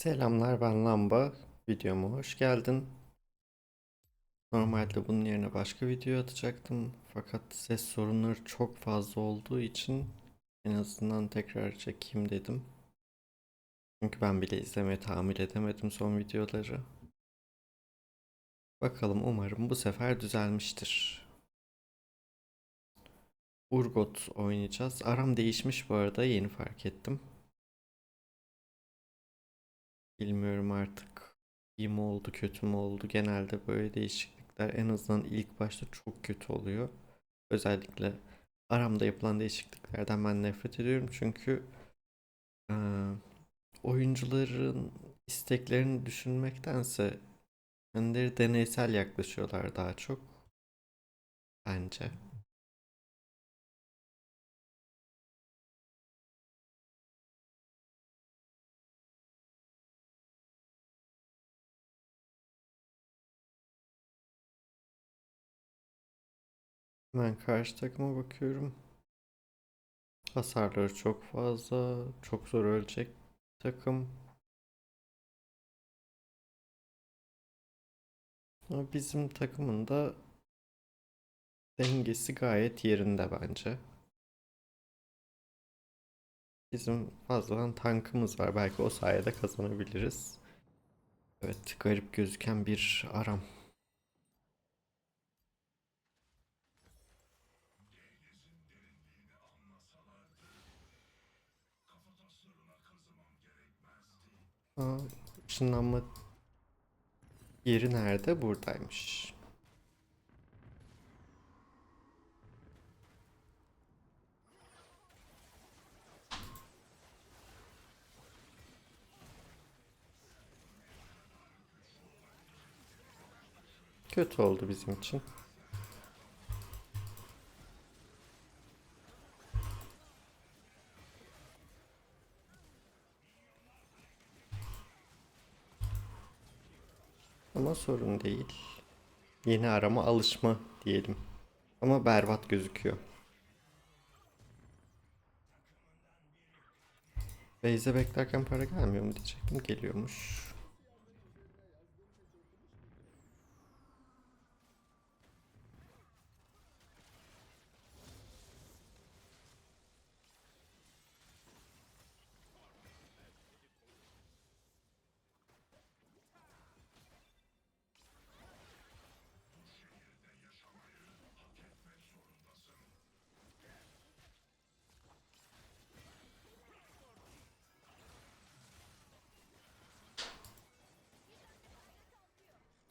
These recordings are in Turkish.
Selamlar ben Lamba. Videoma hoş geldin. Normalde bunun yerine başka video atacaktım. Fakat ses sorunları çok fazla olduğu için en azından tekrar çekeyim dedim. Çünkü ben bile izlemeye tahammül edemedim son videoları. Bakalım umarım bu sefer düzelmiştir. Urgot oynayacağız. Aram değişmiş bu arada yeni fark ettim. Bilmiyorum artık iyi mi oldu kötü mü oldu. Genelde böyle değişiklikler en azından ilk başta çok kötü oluyor. Özellikle aramda yapılan değişikliklerden ben nefret ediyorum. Çünkü eee, oyuncuların isteklerini düşünmektense kendileri deneysel yaklaşıyorlar daha çok. Bence. Hemen karşı takıma bakıyorum. Hasarları çok fazla. Çok zor ölecek takım. Ama bizim takımın da dengesi gayet yerinde bence. Bizim fazladan tankımız var. Belki o sayede kazanabiliriz. Evet, garip gözüken bir aram. Aa, ışınlanma yeri nerede? Buradaymış. Kötü oldu bizim için. Ama sorun değil. Yeni arama alışma diyelim. Ama berbat gözüküyor. Beyze beklerken para gelmiyor mu diyecektim. Geliyormuş.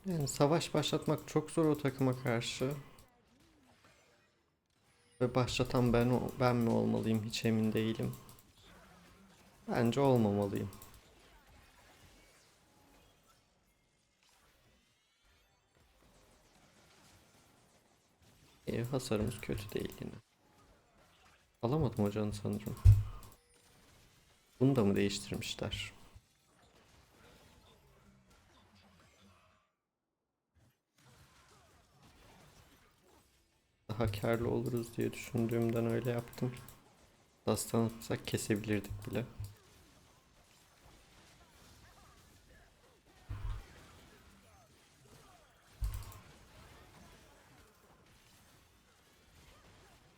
Yani savaş başlatmak çok zor o takıma karşı. Ve başlatan ben ben mi olmalıyım hiç emin değilim. Bence olmamalıyım. İyi, hasarımız kötü değil yine. Alamadım hocanı sanırım. Bunu da mı değiştirmişler? Daha karlı oluruz diye düşündüğümden öyle yaptım. Dastan atsak kesebilirdik bile.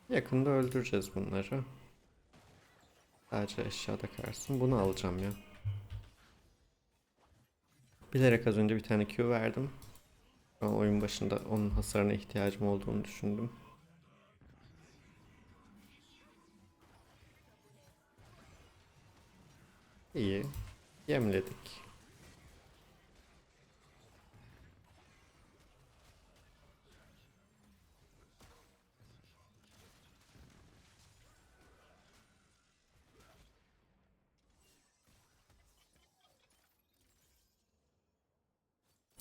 Yakında öldüreceğiz bunları. Sadece aşağıda kalsın. Bunu alacağım ya. Bilerek az önce bir tane Q verdim. Ama oyun başında onun hasarına ihtiyacım olduğunu düşündüm. İyi. Yemledik.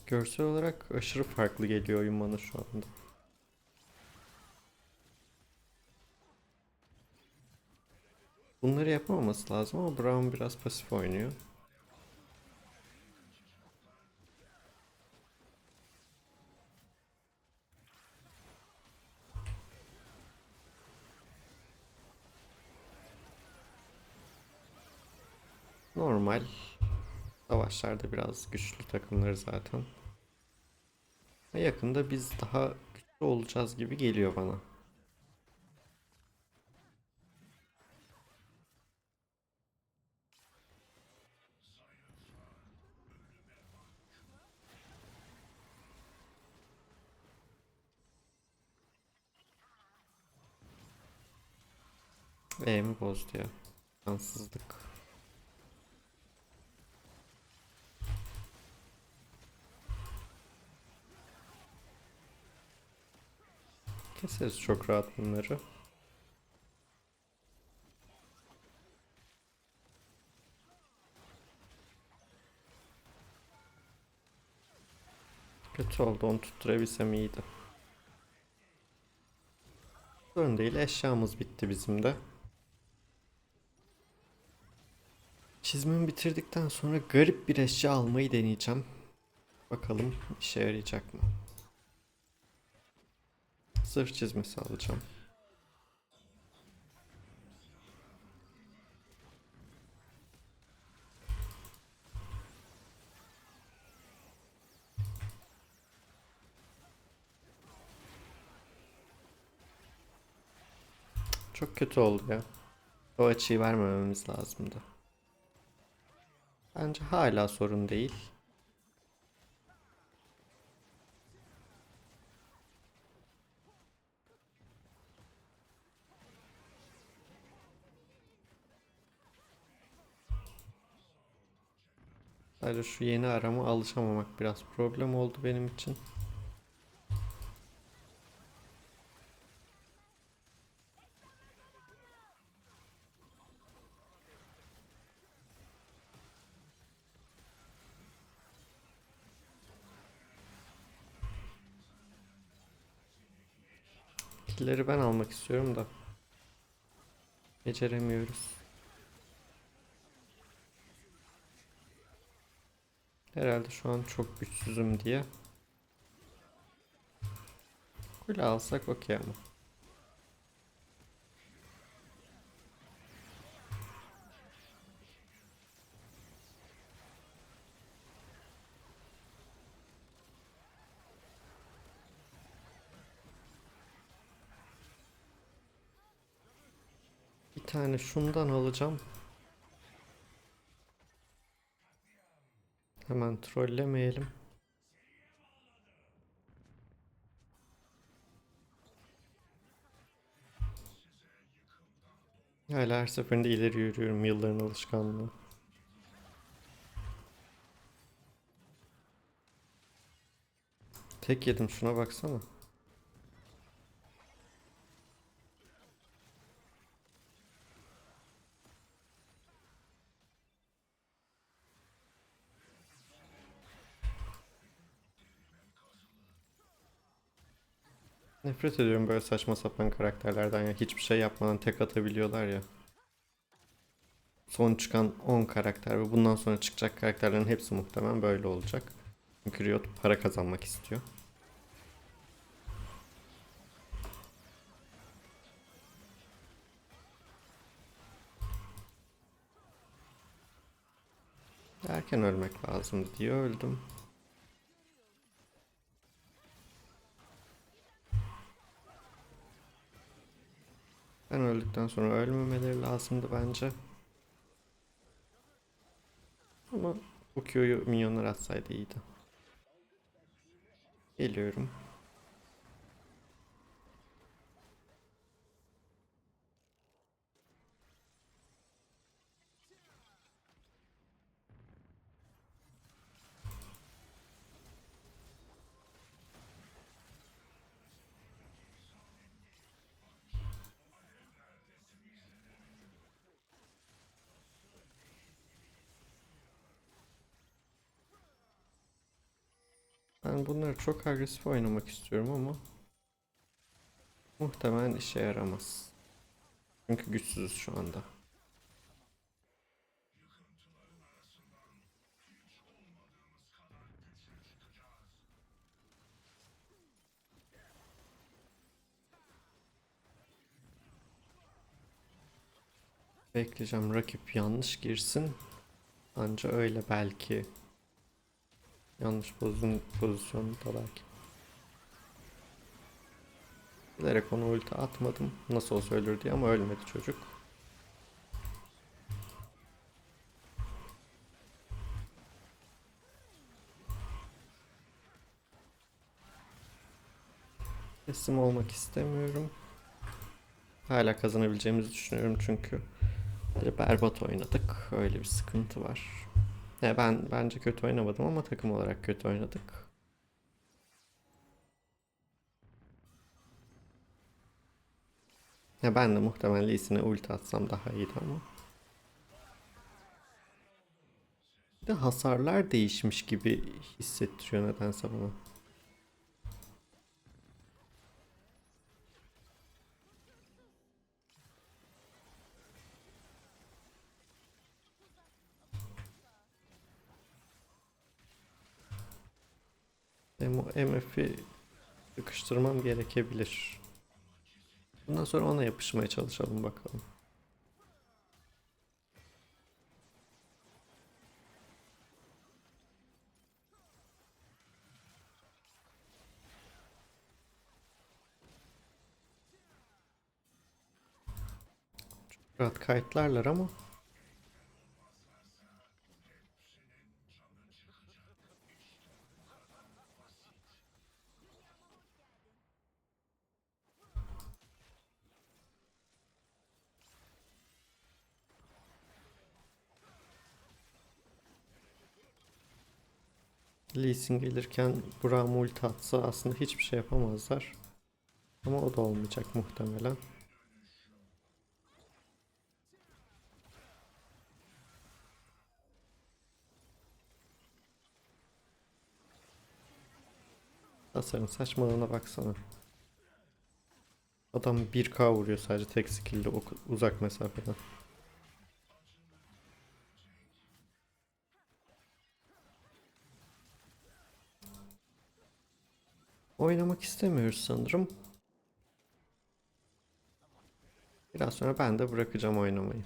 Görsel olarak aşırı farklı geliyor oyun bana şu anda. Bunları yapamaması lazım ama Brown biraz pasif oynuyor. Normal. Savaşlarda biraz güçlü takımları zaten. Yakında biz daha güçlü olacağız gibi geliyor bana. E'mi bozdu ya. Şanssızlık. Keseriz çok rahat bunları. Kötü oldu onu tutturabilsem iyiydi. Sorun değil eşyamız bitti bizim de. Çizmemi bitirdikten sonra garip bir eşya almayı deneyeceğim. Bakalım işe yarayacak mı? Zırh çizmesi alacağım. Çok kötü oldu ya. O açıyı vermememiz lazımdı. Bence hala sorun değil. Sadece şu yeni arama alışamamak biraz problem oldu benim için. Killleri ben almak istiyorum da. Beceremiyoruz. Herhalde şu an çok güçsüzüm diye. Kule alsak okey ama. Tane şundan alacağım. Hemen trollemeyelim. Hala her seferinde ileri yürüyorum yılların alışkanlığı. Tek yedim şuna baksana. Nefret ediyorum böyle saçma sapan karakterlerden ya. Hiçbir şey yapmadan tek atabiliyorlar ya. Son çıkan 10 karakter ve bundan sonra çıkacak karakterlerin hepsi muhtemelen böyle olacak. Çünkü Riot para kazanmak istiyor. Erken ölmek lazım diye öldüm. Ben öldükten sonra ölmemeleri lazımdı bence. Ama Q'yu minyonlar atsaydı iyiydi. Geliyorum. Ben bunları çok agresif oynamak istiyorum ama muhtemelen işe yaramaz. Çünkü güçsüzüz şu anda. Bekleyeceğim rakip yanlış girsin. Anca öyle belki. Yanlış pozisyon, pozisyondalarken. Bilerek onu ulti atmadım. Nasıl olsa ölür diye ama ölmedi çocuk. Teslim olmak istemiyorum. Hala kazanabileceğimizi düşünüyorum çünkü berbat oynadık. Öyle bir sıkıntı var. Ya ben bence kötü oynamadım ama takım olarak kötü oynadık. Ya ben de muhtemelen Lee'sine ulti atsam daha iyiydi ama. Bir de hasarlar değişmiş gibi hissettiriyor nedense bana. MF'i sıkıştırmam gerekebilir. Bundan sonra ona yapışmaya çalışalım bakalım. Çok rahat kayıtlarlar ama Lee gelirken Braum ulti atsa aslında hiçbir şey yapamazlar. Ama o da olmayacak muhtemelen. Tasarım saçmalığına baksana. Adam 1k vuruyor sadece tek skill'de uzak mesafeden. Oynamak istemiyoruz sanırım. Biraz sonra ben de bırakacağım oynamayı.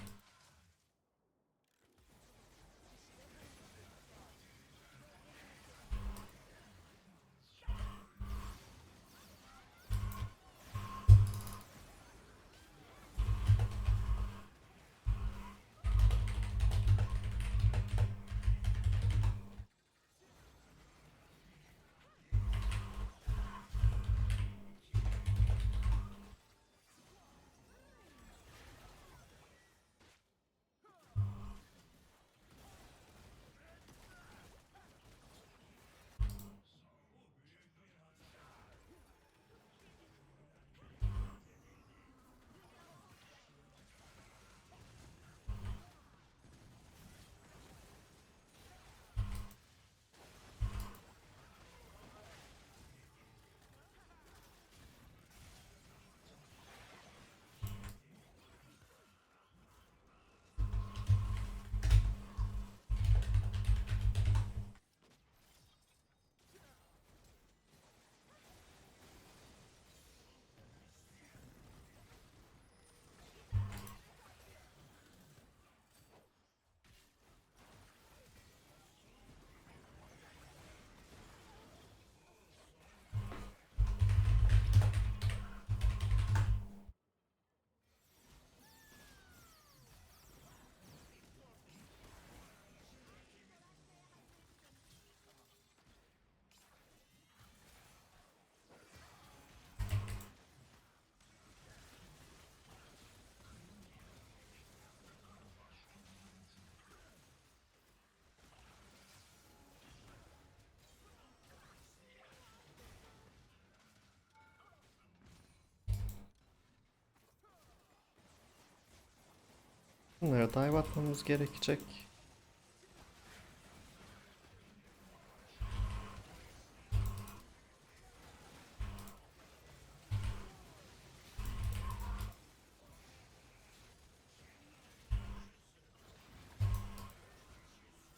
Bunlara dive atmamız gerekecek.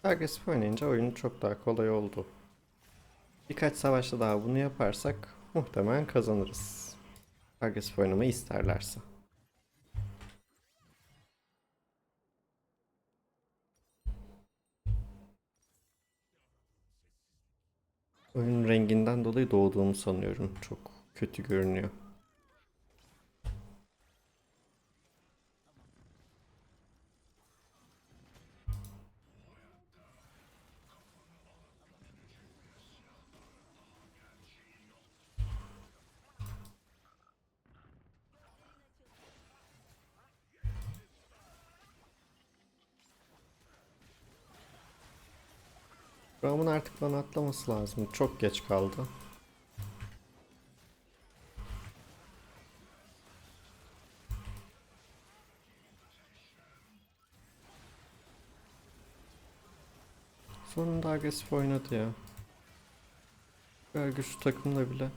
Agresif oynayınca oyun çok daha kolay oldu. Birkaç savaşta daha bunu yaparsak muhtemelen kazanırız. Agresif oynamayı isterlerse. Oyunun renginden dolayı doğduğumu sanıyorum. Çok kötü görünüyor. Ram'ın artık bana atlaması lazım. Çok geç kaldı. Sonunda agresif oynadı ya. Kadar güçlü takımda bile.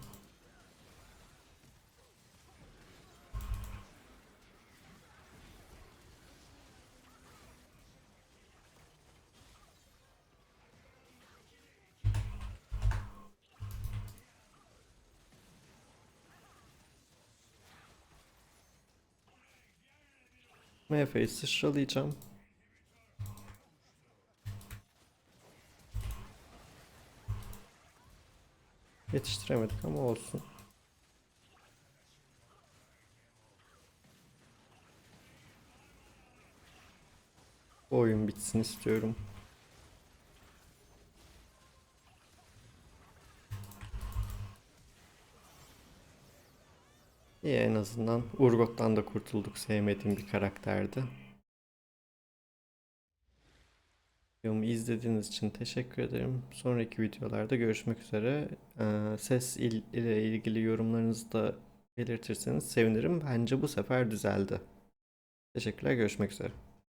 MF'yi sıçralayacağım. Yetiştiremedik ama olsun. Oyun bitsin istiyorum. İyi en azından Urgot'tan da kurtulduk. Sevmediğim bir karakterdi. Videomu izlediğiniz için teşekkür ederim. Sonraki videolarda görüşmek üzere. Ee, ses il- ile ilgili yorumlarınızı da belirtirseniz sevinirim. Bence bu sefer düzeldi. Teşekkürler, görüşmek üzere.